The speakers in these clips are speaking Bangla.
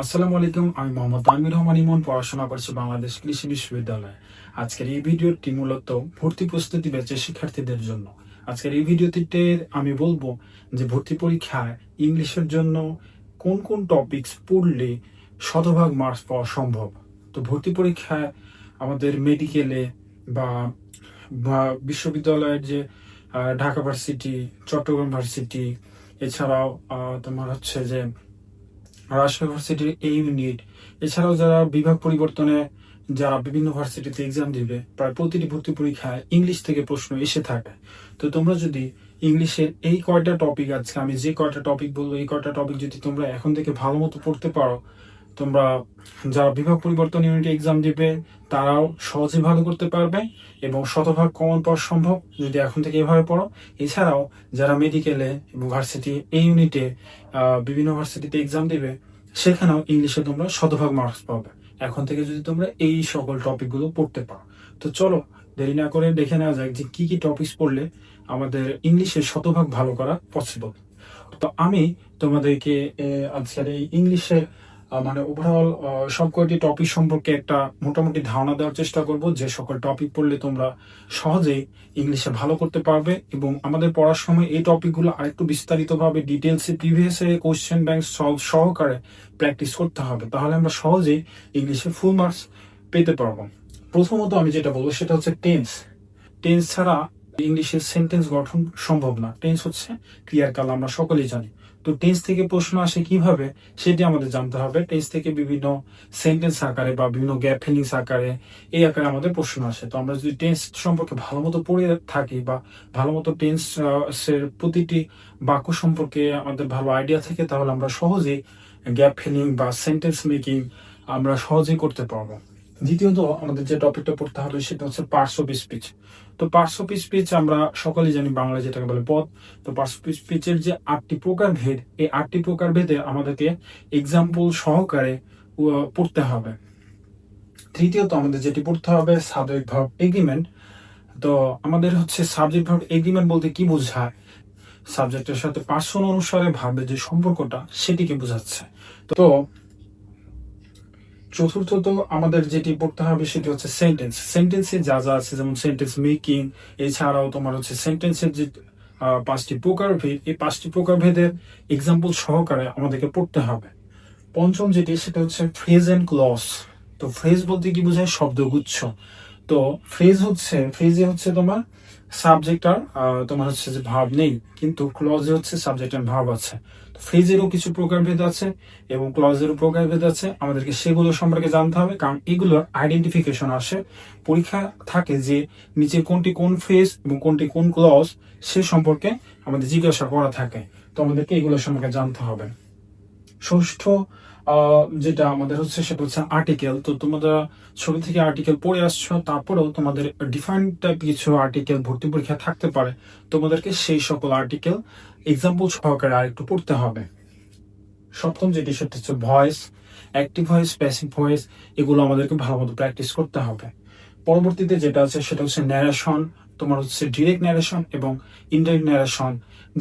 আসসালামু আলাইকুম, আমি মোহাম্মদ আমির রহমান ইমন, পড়াশোনা করছি বাংলাদেশ কৃষি বিশ্ববিদ্যালয়ে। আজকের এই ভিডিওটি মূলত ভর্তি প্রস্তুতি ব্যাচের শিক্ষার্থীদের জন্য। আজকের এই ভিডিওটিতে আমি বলব যে ভর্তি পরীক্ষায় ইংলিশের জন্য কোন কোন টপিকস পড়লে শতভাগ মার্কস পাওয়া সম্ভব। তো ভর্তি পরীক্ষায় আমাদের মেডিকেলে বা বা বিশ্ববিদ্যালয়ের যে ঢাকা ভার্সিটি, চট্টগ্রাম ভার্সিটি, এছাড়াও তোমার হচ্ছে যে রাজশাহী ভার্সিটির এই ইউনিট এছাড়াও যারা বিভাগ পরিবর্তনে যারা বিভিন্ন ভার্সিটিতে এক্সাম দিবে, প্রায় প্রতিটি ভর্তি পরীক্ষায় ইংলিশ থেকে প্রশ্ন এসে থাকে। তো তোমরা যদি ইংলিশের এই কয়টা টপিক আজকে আমি যে কয়টা টপিক বলব, এই কয়টা টপিক যদি তোমরা এখন থেকে ভালো মতো পড়তে পারো তোমরা যারা বিভাগ পরিবর্তন ইউনিটে এক্সাম দিবে তারাও সহজে ভালো করতে পারবে এবং শতভাগ কমন পাওয়া সম্ভব যদি এখন থেকে এভাবে পড়ো। এছাড়াও যারা মেডিকেলে এবং ভার্সিটি এই ইউনিটে বিভিন্ন ভার্সিটিতে এক্সাম দিবে সেখানেও ইংলিশে তোমরা শতভাগ মার্কস পাবে। এখন থেকে যদি তোমরা এই সকল টপিকগুলো পড়তে পারো। তো চলো দেরি না করে দেখে নেওয়া যাক যে কি কি টপিকস পড়লে আমাদের ইংলিশে শতভাগ ভালো করা পসিবল তো আমি তোমাদেরকে আজকের এই ইংলিশে আহ, মানে ওভারঅল সব কয়টি টপিক সম্পর্কে একটা মোটামুটি ধারণা দেওয়ার চেষ্টা করব যে সকল টপিক পড়লে তোমরা সহজেই ইংলিশে ভালো করতে পারবে এবং আমাদের পড়ার সময় এই টপিকগুলো আরেকটু বিস্তারিতভাবে ডিটেলসে প্রিভিয়াস কোশ্চেন ব্যাংক সলভ সহকারে প্র্যাকটিস করতে হবে। তাহলে আমরা সহজেই ইংলিশে ফুল মার্কস পেতে পারব। প্রথমত আমি যেটা বলব সেটা হচ্ছে টেন্স টেন্স ছাড়া ইংলিশের সেন্টেন্স গঠন সম্ভব না। টেন্স হচ্ছে ক্রিয়ার কাল আমরা সকলেই জানি। তো টেন্স থেকে প্রশ্ন আসে কীভাবে, সেটি আমাদের জানতে হবে। টেন্স থেকে বিভিন্ন সেন্টেন্স আকারে বা বিভিন্ন গ্যাপ ফিলিংস আকারে এই আকারে আমাদের প্রশ্ন আসে। তো আমরা যদি টেন্স সম্পর্কে ভালো মতো পড়ে থাকি বা ভালো মতো টেন্স এর প্রতিটি বাক্য সম্পর্কে আমাদের ভালো আইডিয়া থাকে, তাহলে আমরা সহজেই গ্যাপ ফিলিং বা সেন্টেন্স মেকিং আমরা সহজেই করতে পারব। দ্বিতীয়ত আমাদের যে টপিকটা পড়তে হবে সেটা হচ্ছে পার্টস অফ স্পিচ তো পার্টস অফ স্পিচ আমরা সকলেই জানি বাংলায় যেটাকে বলে পদ। তো পার্টস অফ স্পিচের যে আটটি প্রকার ভেদ, এই আটটি প্রকার ভেদে আমাদেরকে এক্সাম্পল সহকারে পড়তে হবে। তৃতীয়ত আমাদের যেটি পড়তে হবে সাবজেক্ট ভার্ব এগ্রিমেন্ট তো আমাদের হচ্ছে সাবজেক্ট ভার্ব এগ্রিমেন্ট বলতে কি বোঝায়? সাবজেক্টের সাথে পার্সন অনুসারে ভাবে যে সম্পর্কটা, সেটিকে বোঝাচ্ছে। তো চতুর্থত আমাদের যেটি পড়তে হবে সেটি হচ্ছে সেন্টেন্স সেন্টেন্সে যা যা আছে, যেমন সেন্টেন্স মেকিং এছাড়াও তোমার হচ্ছে সেন্টেন্সের যে পাঁচটি প্রকারভেদ, এই পাঁচটি প্রকারভেদের এক্সাম্পল সহকারে আমাদেরকে পড়তে হবে। পঞ্চম যেটি, সেটা হচ্ছে ফ্রেজ অ্যান্ড ক্লস তো ফ্রেজ বলতে কি বোঝায়? শব্দগুচ্ছ। তো ফ্রেজ হচ্ছে ফ্রেজে হচ্ছে তোমার সাবজেক্ট আর তোমার হচ্ছে যে ভাব নেই, কিন্তু ক্লজে হচ্ছে সাবজেক্ট আর ভাব আছে। ফ্রেজেরও কিছু প্রকারভেদ আছে এবং ক্লজেরও প্রকারভেদ আছে। আমাদেরকে সেগুলো সম্পর্কে জানতে হবে, কারণ এগুলোর আইডেন্টিফিকেশন আসে। পরীক্ষা থাকে যে নিচে কোনটি কোন ফ্রেজ এবং কোনটি কোন ক্লজ সে সম্পর্কে আমাদের জিজ্ঞাসা করা থাকে। তো আমাদেরকে এগুলো সম্পর্কে জানতে হবে। ষষ্ঠ যেটা আমাদের হচ্ছে, সেটা হচ্ছে আর্টিকেল তো তোমরা ছবি থেকে আর্টিকেল পড়ে আসছো, তারপরেও তোমাদের ডিফারেন্ট টাইপ কিছু আর্টিকেল ভর্তি পরীক্ষা থাকতে পারে। তোমাদেরকে সেই সকল আর্টিকেল এক্সাম্পল সহকারে আরেকটু পড়তে হবে। সপ্তম যেটি সেটা হচ্ছে voice active voice passive voice এগুলো আমাদেরকে ভালো মতো প্র্যাকটিস করতে হবে। পরবর্তীতে যেটা আছে, সেটা হচ্ছে ন্যারেশন তোমার হচ্ছে ডিরেক্ট ন্যারেশন এবং ইনডাইরেক্ট ন্যারেশন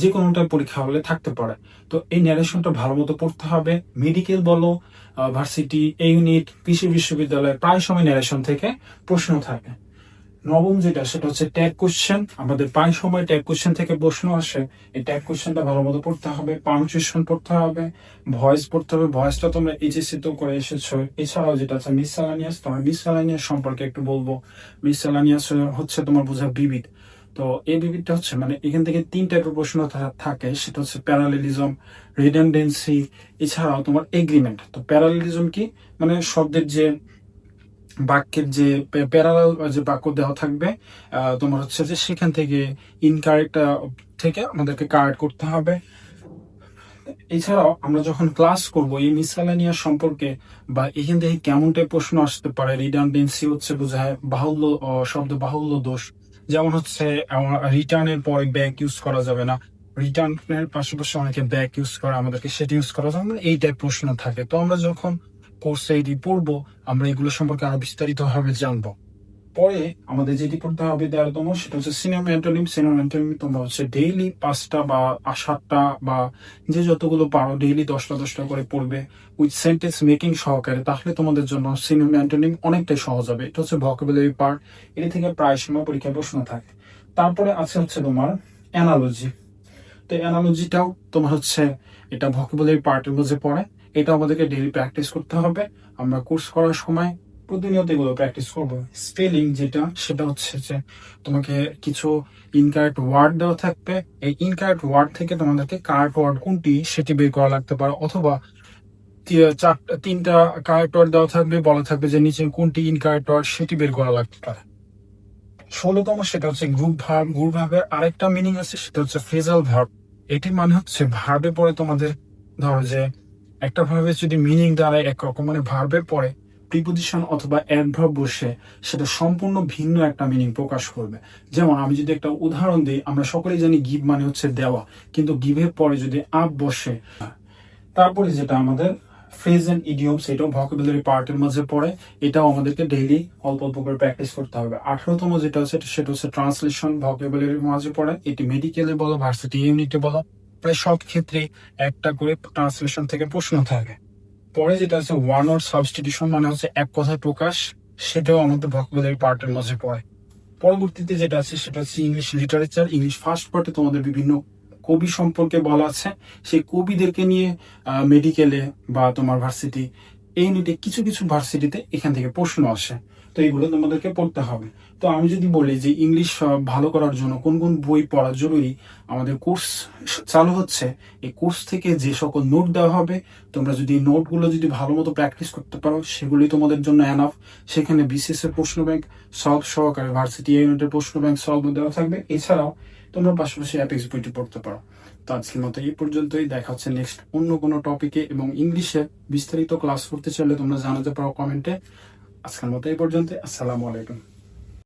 যে কোনোটা পরীক্ষা হলে থাকতে পারে। তো এই ন্যারেশনটা ভালো মতো পড়তে হবে। মেডিকেল বলো ভার্সিটি এই ইউনিট কৃষি বিশ্ববিদ্যালয়ে, প্রায় সময় ন্যারেশন থেকে প্রশ্ন থাকে। নবম যেটা, সেটা হচ্ছে ট্যাগ কোশ্চেন আমাদের প্রায় সময় ট্যাগ কোশ্চেন থেকে প্রশ্ন আসে। এই ট্যাগ কোশ্চেনটা ভালো মতো পড়তে হবে পাংচুয়েশন পড়তে হবে ভয়েস পড়তে হবে। ভয়েসটা তোমরা এইচএসসি তো করে এসেছ। এছাড়াও যেটা আছে মিসসালানিয়াস তোমার মিসসালানিয়াস সম্পর্কে একটু বলব। মিসসালানিয়াস হচ্ছে তোমার বোঝা বিবিধ। তো এই বিবিধটা হচ্ছে মানে এখান থেকে তিন টাইপের প্রশ্ন থাকে। সেটা হচ্ছে প্যারালেলিজম রিডান্ডেন্সি এছাড়াও তোমার এগ্রিমেন্ট তো প্যারালেলিজম কি? মানে শব্দের যে বাক্যের যে প্যারালাল যে বাক্য দেওয়া থাকবে তোমার হচ্ছে যে সেখান থেকে ইনকারেক্ট থেকে আমাদেরকে কারেক্ট করতে হবে। এছাড়াও আমরা যখন ক্লাস করব, এই মিসালানিয়া সম্পর্কে বা এখান থেকে কেমন টাইপ প্রশ্ন আসতে পারে রিডান্ডেন্সি হচ্ছে বোঝায়, বাহুল্য শব্দ বাহুল্য দোষ। যেমন হচ্ছে রিটার্নের পরে ব্যাক ইউজ করা যাবে না। রিটার্নের পাশাপাশি অনেকে ব্যাক ইউজ করে, আমাদেরকে সেটা ইউজ করা যাবে এই টাইপ প্রশ্ন থাকে। তো আমরা যখন কোর্সে এটি পড়ব, আমরা এগুলো সম্পর্কে আরও বিস্তারিত ভাবে জানব। পরে আমাদের যেটি পড়তে হবে তেরোতম সেটা হচ্ছে সিনেমা অ্যান্টোনিম সিনেমা অ্যান্টোনিম তোমরা হচ্ছে ডেইলি পাঁচটা বা সাতটা বা যে যতগুলো পারো ডেইলি দশটা দশটা করে পড়বে উইথ সেন্টেন্স মেকিং সহকারে। তাহলে তোমাদের জন্য সিনেমা অ্যান্টোনিম অনেকটাই সহজ হবে। এটা হচ্ছে ভকেবুলারি পার্ট এটা থেকে প্রায় সময় পরীক্ষায় প্রশ্ন থাকে। তারপরে আছে হচ্ছে তোমার অ্যানালজি তো অ্যানালজিটাও তোমার হচ্ছে এটা ভকেবুলারি পার্টের মধ্যে পড়ে। এটা আমাদেরকে ডেইলি প্র্যাকটিস করতে হবে। আমরা কোর্স করার সময় প্রতিনিয়ত এগুলো প্র্যাকটিস করব। স্পেলিং যেটা, সেটা হচ্ছে যে তোমাকে কিছু ইনকারেক্ট ওয়ার্ড দেওয়া থাকবে। এই ইনকারেক্ট ওয়ার্ড থেকে তোমাদেরকে কারেক্ট ওয়ার্ড কোনটি সেটি বের করা লাগতে পারে। অথবা চারটা তিনটা কারেক্ট ওয়ার্ড দেওয়া থাকবে, বলা থাকবে যে নিচে কোনটি ইনকারেক্ট ওয়ার্ড সেটি বের করা লাগতে পারে। ষোলোতম সেটা হচ্ছে গ্রুপ ভার্ব গ্রুপ ভার্বের আরেকটা মিনিং আছে, সেটা হচ্ছে ফ্রেজাল ভার্ব এটির মানে হচ্ছে ভার্বে পরে তোমাদের ধরো যে একটা ভার্বে যদি মিনিং দাঁড়ায় একরকম মানে ভার্বের পরে প্রিপোজিশন অথবা অ্যাডভার্ব বসে, সেটা সম্পূর্ণ ভিন্ন একটা মিনিং প্রকাশ করবে। যেমন আমি যদি একটা উদাহরণ দিই, আমরা সকলেই জানি গিভ মানে হচ্ছে দেওয়া, কিন্তু গিভের পরে যদি আপ বসে, তারপরে যেটা আমাদের ফ্রেজ এন্ড ইডিয়মস এটাও ভকেবুলারি পার্টের মাঝে পড়ে, এটাও আমাদেরকে ডেইলি অল্প অল্প করে প্র্যাকটিস করতে হবে। আঠারোতম যেটা আছে, সেটা হচ্ছে ট্রান্সলেশন ভকেবুলারির মাঝে পড়ে, এটি মেডিকেলে বলো ভার্সিটি ইউনিটে বলো। প্রায় সব ক্ষেত্রে একটা করে ট্রান্সলেশন থেকে প্রশ্ন থাকে। পরে যেটা আছে ওয়ান ওয়ার্ড সাবস্টিটিউশন মানে হচ্ছে এক কথায় প্রকাশ, সেটাও আমাদের ভকেবুলারি পার্টের মাঝে পড়ে। পরবর্তীতে যেটা আছে, সেটা হচ্ছে ইংলিশ লিটারেচার ইংলিশ ফার্স্ট পার্টে তোমাদের বিভিন্ন কবি সম্পর্কে বলা আছে। সেই কবিদেরকে নিয়ে মেডিকেলে বা তোমার ভার্সিটি এই ইউনিটে কিছু কিছু ভার্সিটিতে এখান থেকে প্রশ্ন আসে। তো এইগুলো তোমাদেরকে পড়তে হবে। তো আমি যদি বলি যে ইংলিশ ভালো করার জন্য কোন কোন বই পড়া জরুরি, আমাদের কোর্স চালু হচ্ছে। এই কোর্স থেকে যে সকল নোট দেওয়া হবে, তোমরা যদি নোটগুলো যদি ভালো মতো প্র্যাকটিস করতে পারো, সেগুলি তোমাদের জন্য এনাফ সেখানে বিসিএস এর প্রশ্ন ব্যাংক সলভ সহকারে ভার্সিটি ইউনিটের প্রশ্ন ব্যাংক সলভ দেওয়া থাকবে। এছাড়াও তোমরা পাশাপাশি অ্যাপেক্স বইটি পড়তে পারো। তো আজকের মতো এই পর্যন্তই। দেখা হচ্ছে নেক্সট অন্য কোনো টপিকে এবং ইংলিশে বিস্তারিত ক্লাস করতে চাইলে তোমরা জানাতে পারো কমেন্টে আজকের মতো এই পর্যন্ত আসসালামু আলাইকুম।